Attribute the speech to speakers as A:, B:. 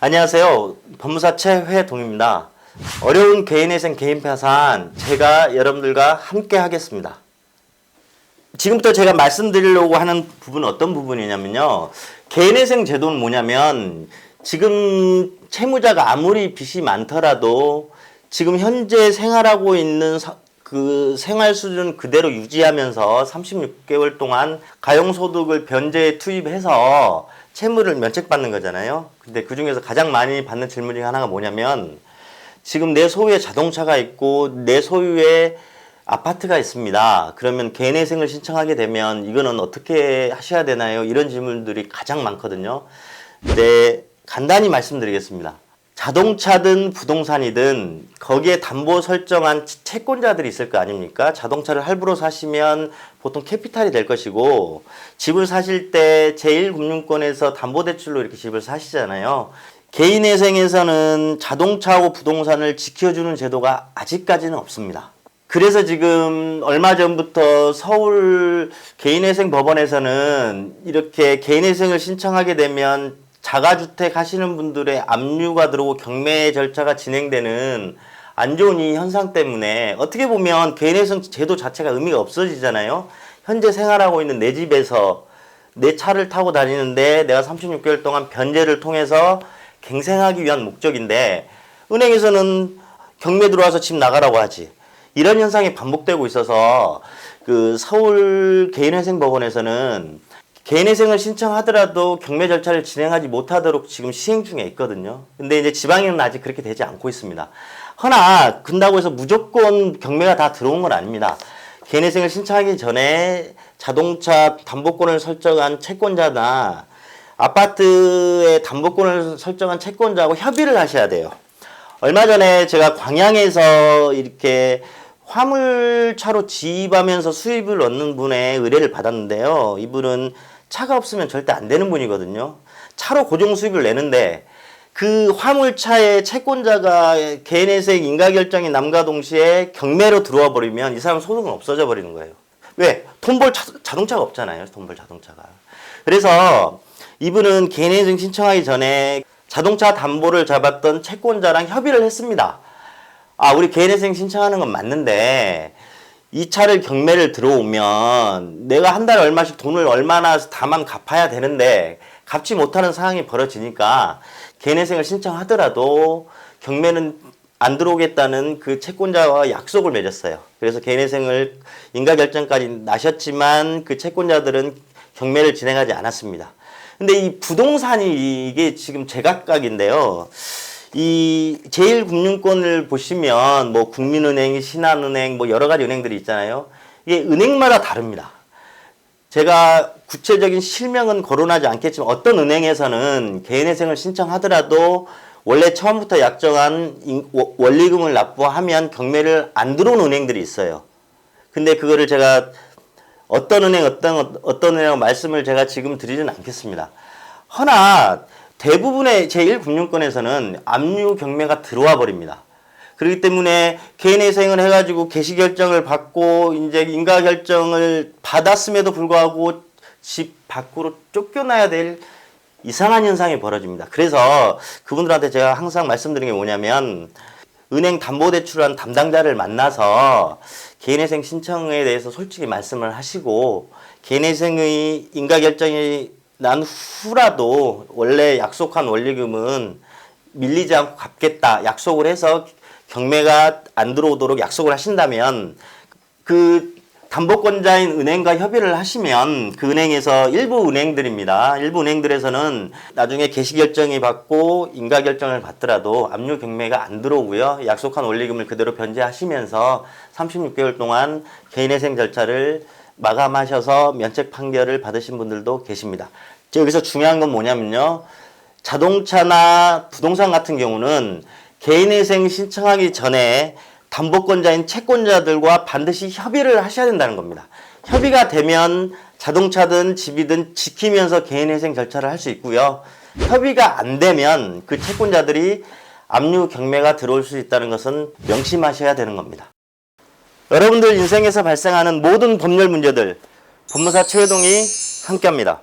A: 안녕하세요. 법무사 최회동입니다. 어려운 개인회생 개인파산 제가 여러분들과 함께 하겠습니다. 지금부터 제가 말씀드리려고 하는 부분은 어떤 부분이냐면요. 개인회생 제도는 뭐냐면 지금 채무자가 아무리 빚이 많더라도 지금 현재 생활하고 있는 사- 그 생활 수준 그대로 유지하면서 36개월 동안 가용소득을 변제에 투입해서 채무를 면책받는 거잖아요. 근데 그 중에서 가장 많이 받는 질문 중에 하나가 뭐냐면 지금 내 소유의 자동차가 있고 내 소유의 아파트가 있습니다. 그러면 개인회생을 신청하게 되면 이거는 어떻게 하셔야 되나요? 이런 질문들이 가장 많거든요. 네, 간단히 말씀드리겠습니다. 자동차든 부동산이든 거기에 담보 설정한 채- 채권자들이 있을 거 아닙니까? 자동차를 할부로 사시면 보통 캐피탈이 될 것이고 집을 사실 때 제1금융권에서 담보대출로 이렇게 집을 사시잖아요. 개인회생에서는 자동차하고 부동산을 지켜주는 제도가 아직까지는 없습니다. 그래서 지금 얼마 전부터 서울 개인회생 법원에서는 이렇게 개인회생을 신청하게 되면 자가주택 하시는 분들의 압류가 들어오고 경매 절차가 진행되는 안 좋은 이 현상 때문에 어떻게 보면 개인회생 제도 자체가 의미가 없어지잖아요. 현재 생활하고 있는 내 집에서 내 차를 타고 다니는데 내가 36개월 동안 변제를 통해서 갱생하기 위한 목적인데 은행에서는 경매 들어와서 집 나가라고 하지. 이런 현상이 반복되고 있어서 그 서울 개인회생법원에서는 개인회생을 신청하더라도 경매 절차를 진행하지 못하도록 지금 시행 중에 있거든요. 근데 이제 지방에는 아직 그렇게 되지 않고 있습니다. 허나 근다고 해서 무조건 경매가 다 들어온 건 아닙니다. 개인회생을 신청하기 전에 자동차 담보권을 설정한 채권자나 아파트의 담보권을 설정한 채권자하고 협의를 하셔야 돼요. 얼마 전에 제가 광양에서 이렇게 화물차로 지입하면서 수입을 얻는 분의 의뢰를 받았는데요. 이분은 차가 없으면 절대 안 되는 분이거든요. 차로 고정 수입을 내는데 그 화물차의 채권자가 개인회생 인가결정이 남과 동시에 경매로 들어와 버리면 이 사람 소득은 없어져 버리는 거예요. 왜? 돈벌 자동차가 없잖아요. 돈벌 자동차가. 그래서 이분은 개인회생 신청하기 전에 자동차 담보를 잡았던 채권자랑 협의를 했습니다. 아, 우리 개인회생 신청하는 건 맞는데 이 차를 경매를 들어오면 내가 한 달에 얼마씩 돈을 얼마나 다만 갚아야 되는데 갚지 못하는 상황이 벌어지니까 개인회생을 신청하더라도 경매는 안 들어오겠다는 그 채권자와 약속을 맺었어요. 그래서 개인회생을 인가결정까지 나셨지만 그 채권자들은 경매를 진행하지 않았습니다. 근데 이 부동산이 이게 지금 제각각인데요. 이 제1금융권을 보시면 뭐 국민은행, 신한은행 뭐 여러 가지 은행들이 있잖아요. 이게 은행마다 다릅니다. 제가 구체적인 실명은 거론하지 않겠지만 어떤 은행에서는 개인회생을 신청하더라도 원래 처음부터 약정한 원리금을 납부하면 경매를 안 들어온 은행들이 있어요. 근데 그거를 제가 어떤 은행 어떤 어떤 은행 말씀을 제가 지금 드리지는 않겠습니다. 허나 대부분의 제1금융권에서는 압류 경매가 들어와 버립니다. 그렇기 때문에 개인회생을 해가지고 개시결정을 받고 이제 인가결정을 받았음에도 불구하고 집 밖으로 쫓겨나야 될 이상한 현상이 벌어집니다. 그래서 그분들한테 제가 항상 말씀드리는 게 뭐냐면 은행 담보대출한 담당자를 만나서 개인회생 신청에 대해서 솔직히 말씀을 하시고 개인회생의 인가결정이 난 후라도 원래 약속한 원리금은 밀리지 않고 갚겠다 약속을 해서 경매가 안 들어오도록 약속을 하신다면 그 담보권자인 은행과 협의를 하시면 그 은행에서 일부 은행들입니다. 일부 은행들에서는 나중에 개시 결정이 받고 인가 결정을 받더라도 압류 경매가 안 들어오고요. 약속한 원리금을 그대로 변제하시면서 36개월 동안 개인회생 절차를 마감하셔서 면책 판결을 받으신 분들도 계십니다. 여기서 중요한 건 뭐냐면요. 자동차나 부동산 같은 경우는 개인회생 신청하기 전에 담보권자인 채권자들과 반드시 협의를 하셔야 된다는 겁니다. 협의가 되면 자동차든 집이든 지키면서 개인회생 절차를 할 수 있고요. 협의가 안 되면 그 채권자들이 압류 경매가 들어올 수 있다는 것은 명심하셔야 되는 겁니다. 여러분들 인생에서 발생하는 모든 법률 문제들 법무사 최회동이 함께합니다.